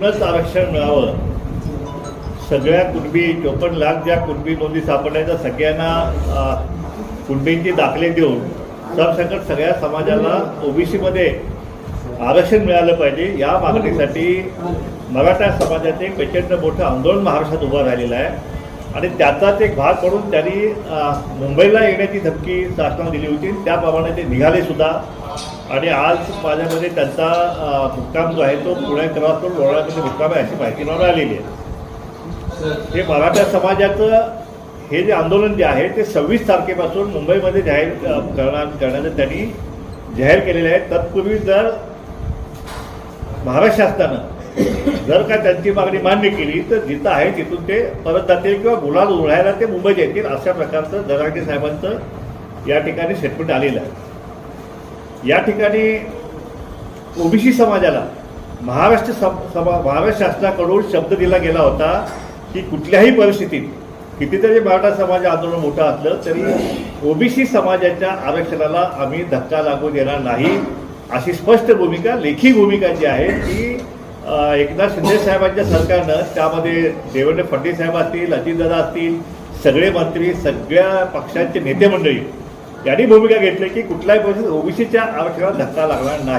नच आरक्षण मिळावं. सगळ्या कुणबी चोपन्न लाख ज्या कुणबी नोंदी सापडल्या सगळ्यांना अ, दाखले देऊन सरसकट सगळ्या समाजाला ओबीसीमध्ये आरक्षण मिळालं पाहिजे. या मागणीसाठी मराठा समाजाचे एक प्रचंड मोठं आंदोलन महाराष्ट्रात उभं राहिलेलं आहे. आणि त्याचाच एक भाग म्हणून त्यांनी मुंबईला येण्याची धमकी शासनाला दिली होती. त्याप्रमाणे ते निघाले सुद्धा आणि आज माझ्यामध्ये त्यांचा मुक्काम जो आहे तो पुण्याकरातून लोणावळ्यामध्ये मुक्काम आहे अशी माहिती मला आलेली आहे. हे मराठा समाजाचं हे जे आंदोलन जे आहे ते सव्वीस तारखेपासून मुंबईमध्ये जाहीर करणार करण्याचं त्यांनी जाहीर केलेलं आहे. तत्पूर्वी जर महाराष्ट्र शासनानं जर का त्यांची मागणी मान्य केली तर जिथं आहे तिथून ते परत जातील किंवा गुलाल उडवायला ते मुंबईत येतील अशा प्रकारचं जरांगे साहेबांचं या ठिकाणी स्टेटमेंट आलेलं आहे. या ठिकाणी ओबीसी समाजाला महाराष्ट्र सम- सभा महाराष्ट्र शासनाकडून शब्द दिला गेला होता की कुठल्याही परिस्थितीत कितीतरी मराठा समाज आंदोलन मोठं असलं तरी ओबीसी समाजाच्या आरक्षणाला आम्ही धक्का लागू देणार नाही अशी स्पष्ट भूमिका लेखी भूमिका जी आहे ती एकदा एकनाथ शिंदे साहेबांच्या सरकारनं त्यामध्ये देवेंद्र फडणवीस साहेब असतील अजितदादा असतील सगळे मंत्री सगळ्या पक्षांचे नेते मंडळी यांनी भूमिका घेतली की कुठल्याही परिस्थितीत ओबीसीच्या आरक्षणाला धक्का लागणार नाही.